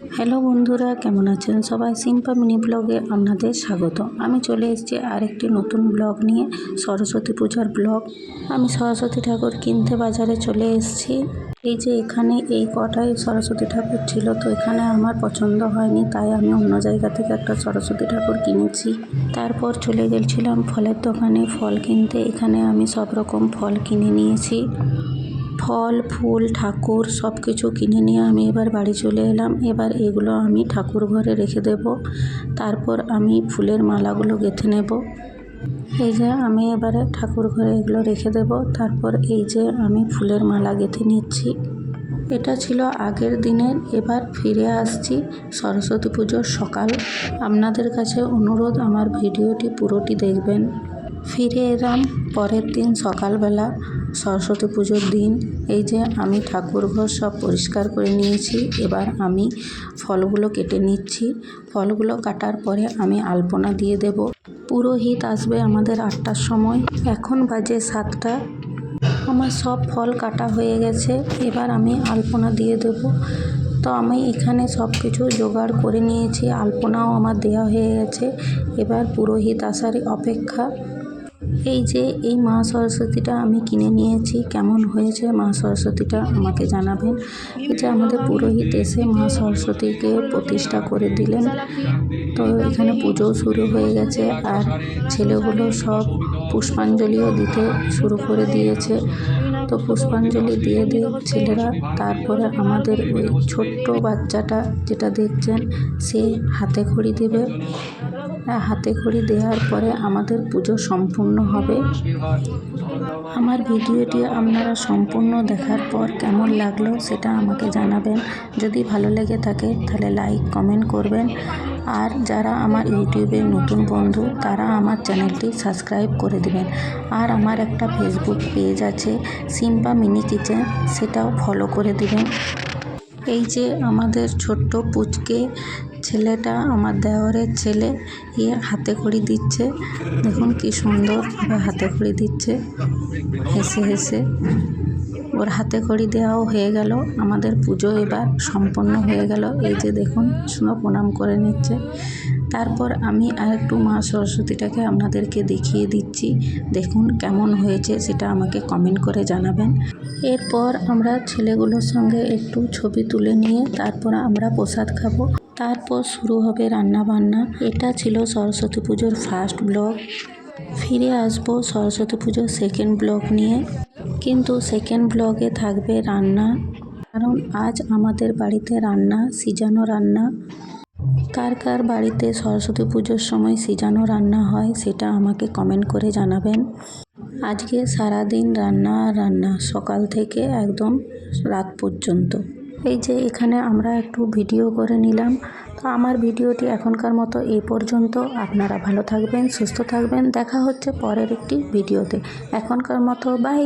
Hello বন্ধুরা, কেমন আছেন সবাই? সিম্পা মিনি ব্লগে আপনাদের স্বাগত। আমি চলে এসেছি আরেকটি নতুন ব্লগ নিয়ে, সরস্বতী পূজার ব্লগ। আমি সরস্বতী ঠাকুর কিনতে বাজারে চলে এসেছি। এই যে এখানে এই কটাই সরস্বতী ঠাকুর ছিল, তো এখানে আমার পছন্দ হয়নি, তাই আমি অন্য জায়গা থেকে একটা সরস্বতী ঠাকুর কিনেছি। তারপর চলে গেছিলাম ফলের দোকানে, ফল কিনতে। এখানে আমি সব রকম ফল কিনে নিয়েছি। ফল, ফুল, ঠাকুর সব কিছু কিনে নিয়ে আমি এবার বাড়ি চলে এলাম। এবার এগুলো আমি ঠাকুর ঘরে রেখে দেব। তারপর আমি ফুলের মালাগুলো গেঁথে নেব। এই যে আমি এবারে ঠাকুর ঘরে এগুলো রেখে দেব। তারপর এই যে আমি ফুলের মালা গেঁথে নিচ্ছি। এটা ছিল আগের দিনের। এবার ফিরে আসছি সরস্বতী পুজোর সকাল। আপনাদের কাছে অনুরোধ, আমার ভিডিওটি পুরোটি দেখবেন। ফিরে এলাম পরের দিন সকালবেলা। সরস্বতী পুজোর দিন। এই যে আমি ঠাকুর ঘর সব পরিষ্কার করে নিয়েছি, এবার আমি ফলগুলো কেটে নিচ্ছি। ফলগুলো কাটার পরে আমি আলপনা দিয়ে দেব। পুরোহিত আসবে আমাদের আটটার সময়। এখন বাজে সাতটা। আমার সব ফল কাটা হয়ে গেছে। এবার আমি আলপনা দিয়ে দেব। তো আমি এখানে সব কিছু জোগাড় করে নিয়েছি। আলপনাও আমার দেওয়া হয়ে গেছে। এবার পুরোহিত আসার অপেক্ষা। এই যে, এই মা সরস্বতীটা আমি কিনে নিয়েছি। কেমন হয়েছে মা সরস্বতীটা আমাকে জানাবেন। যে আমাদের পুরোহিত এসে মা সরস্বতীকে প্রতিষ্ঠা করে দিলেন। তো এখানে পুজোও শুরু হয়ে গেছে আর ছেলেগুলো সব পুষ্পাঞ্জলিও দিতে শুরু করে দিয়েছে। তো পুষ্পাঞ্জলি দিয়ে দিয়ে ছেলেরা তারপরে আমাদের ওই ছোট্ট বাচ্চাটা যেটা দেখছেন, সে হাতে খড়ি দেবে। হাতে খড়ি দেওয়ার পরে আমাদের পুজো সম্পূর্ণ হবে। আমার ভিডিওটি আপনারা সম্পূর্ণ দেখার পর কেমন লাগল সেটা আমাকে জানাবেন। যদি ভালো লেগে থাকে তাহলে লাইক, কমেন্ট করবেন। আর যারা আমার ইউটিউবের নতুন বন্ধু তারা আমার চ্যানেলটি সাবস্ক্রাইব করে দেবেন। আর আমার একটা ফেসবুক পেজ আছে সিম্পা মিনি কিচেন, সেটাও ফলো করে দেবেন। এই যে আমাদের ছোট্ট পুচকে ছেলেটা, আমার দেওরের ছেলে ইয়ে হাতে খড়ি দিচ্ছে। দেখুন কি সুন্দর হাতে খড়ি দিচ্ছে। হেসে হেসে। ওর হাতে খড়ি দেওয়াও হয়ে গেল। আমাদের পুজো এবার সম্পন্ন হয়ে গেল। এই যে দেখুন সুন্দর প্রণাম করে নিচ্ছে। তারপর আমি আর একটু মা সরস্বতীটাকে আপনাদেরকে দেখিয়ে দিচ্ছি। দেখুন কেমন হয়েছে সেটা আমাকে কমেন্ট করে জানাবেন। এরপর আমরা ছেলেগুলোর সঙ্গে একটু ছবি তুলে নিয়ে তারপর আমরা প্রসাদ খাব। তারপর শুরু হবে রান্না বান্না এটা ছিল সরস্বতী পুজোর ফার্স্ট ব্লগ ফিরে আসব সরস্বতী পুজোর সেকেন্ড ব্লগ নিয়ে। কিন্তু সেকেন্ড ব্লগে থাকবে রান্না। কারণ আজ আমাদের বাড়িতে রান্না, সিজানো রান্না। কার কার বাড়িতে সরস্বতী পুজোর সময় সিজানো রান্না হয় সেটা আমাকে কমেন্ট করে জানাবেন। আজকে সারাদিন রান্না আর রান্না, সকাল থেকে একদম রাত পর্যন্ত। এই যে এখানে আমরা একটু ভিডিও করে নিলাম। তো আমার ভিডিওটি এখনকার মতো এই পর্যন্ত। আপনারা ভালো থাকবেন, সুস্থ থাকবেন। দেখা হচ্ছে পরের একটি ভিডিওতে। এখনকার মতো বাই